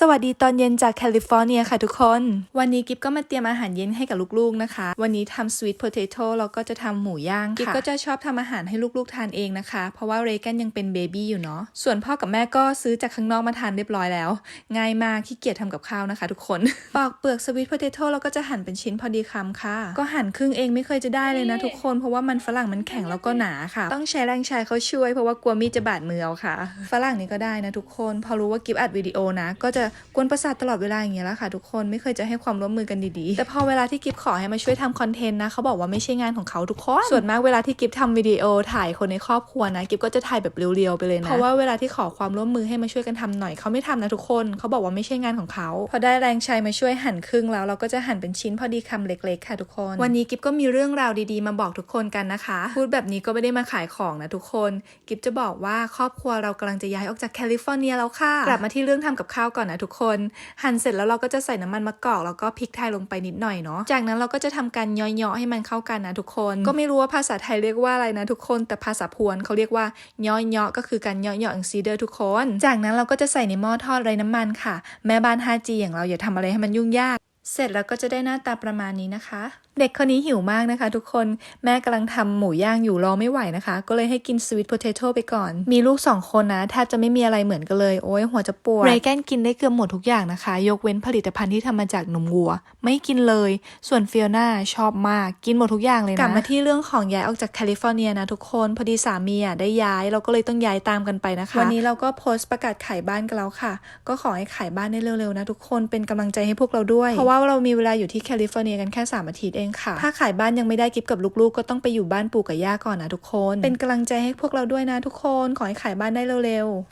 สวัสดีตอนเย็นจากแคลิฟอร์เนียค่ะทุกคน วันนี้กิฟก็มาเตรียมอาหารเย็นให้กับลูกๆนะคะ วันนี้ทำสวีทโพเตโต้แล้วก็จะทำหมูย่างค่ะกิฟก็จะชอบทำอาหารให้ลูกๆทานเองนะคะ เพราะว่าเรแกนยังเป็นเบบี้อยู่เนาะ ส่วนพ่อกับแม่ก็ซื้อจากข้างนอกมาทานเรียบร้อยแล้ว ง่ายมากขี้เกียจทำกับข้าวนะคะ ทุกคน ปอกเปลือกสวีทโพเตโต้แล้วก็จะหั่นเป็นชิ้นพอดีคำค่ะ ก็หั่นครึ่งเองไม่เคยจะได้เลยนะทุกคน เพราะว่ามันฝรั่งมันแข็งแล้วก็หนาค่ะ ต้องใช้แรงชายเขาช่วยเพราะว่ากลัวมีดจะบาดมือเอาค่ะ ฝรั่งนี่ก็ได้นะทุกคน พอรู้ว่ากิฟอัดวิดีโอนะก็จะกวนประสาทตลอดเวลาอย่างเงี้ยแหละค่ะทุกคนไม่เคยจะให้ความร่วมมือกันดีๆ แต่พอเวลาที่กิฟขอให้มาช่วยทำคอนเทนต์นะเขาบอกว่าไม่ใช่งานของเขาทุกคนส่วนมากเวลาที่กิฟทำวิดีโอถ่ายคนในครอบครัวนะกิฟก็จะถ่ายแบบเรียวๆไปเลยนะเพราะว่าเวลาที่ขอความร่วมมือให้มาช่วยกันทำหน่อยเขาไม่ทำนะทุกคนเขาบอกว่าไม่ใช่งานของเขาพอได้แรงชัยมาช่วยหั่นครึ่งแล้วเราก็จะหั่นเป็นชิ้นพอดีคำเล็กๆค่ะทุกคน วันนี้กิฟก็มีเรื่องราวดีๆ มาบอกทุกคนกันนะคะ พูดแบบนี้ก็ไม่ได้มาขายของนะทุกคนกิฟจะบอกว่าครอบครัวเรากำลังจะย้ายออกจากแคลิฟอร์เนียแล้วค่ะกลับมาที่เรื่องทำกับข้าวก่อนนะทุกคน หั่นเสร็จแล้วเราก็จะใส่น้ำมันมะกอกแล้วก็พริกไทยลงไปนิดหน่อยเนาะจากนั้นเราก็จะทำการย่อยๆให้มันเข้ากันนะทุกคน ก็ไม่รู้ว่าภาษาไทยเรียกว่าอะไรนะทุกคนแต่ภาษาพวนเขาเรียกว่าย่อยๆก็คือการย่อยๆอังซีเดอร์ทุกคน จากนั้นเราก็จะใส่ในหม้อทอดไร้น้ำมันค่ะ แม่บ้านฮาจีอย่างเราอย่าทำอะไรให้มันยุ่งยาก เสร็จแล้วก็จะได้หน้าตาประมาณนี้นะคะ เด็กคนนี้หิวมากนะคะ ทุกคนแม่กำลังทำหมูย่างอยู่รอไม่ไหวนะคะ ก็เลยให้กินสวิตโพเทโต้ไปก่อน มีลูกสองคนนะแทบจะไม่มีอะไรเหมือนกันเลยโอ้ยหัวจะปวดเรแกนกินได้เกือบหมดทุกอย่างนะคะ ยกเว้นผลิตภัณฑ์ที่ทำมาจากนมวัว ไม่กินเลย ส่วนฟิโอน่าชอบมากกินหมดทุกอย่างเลยนะกลับมาที่เรื่องของย้ายออกจากแคลิฟอร์เนียนะทุกคนพอดีสามีอะได้ย้ายเราก็เลยต้องย้ายตามกันไปนะคะ วันนี้เราก็โพสต์ประกาศขายบ้านกันแล้วค่ะ ก็ขอให้ขายบ้านได้เร็วๆนะทุกคนเป็นกำลังใจให้พวกเราด้วยเพราะว่าเรามีเวลาอยู่ที่แคลิฟอร์เนียกันแค่3อาทิตย์เองค่ะ ถ้าขายบ้านยังไม่ได้กิฟกับลูกๆ ก็ต้องไปอยู่บ้านปู่กับย่าก่อนนะทุกคน เป็นกำลังใจให้พวกเราด้วยนะทุกคน ขอให้ขายบ้านได้เร็วๆ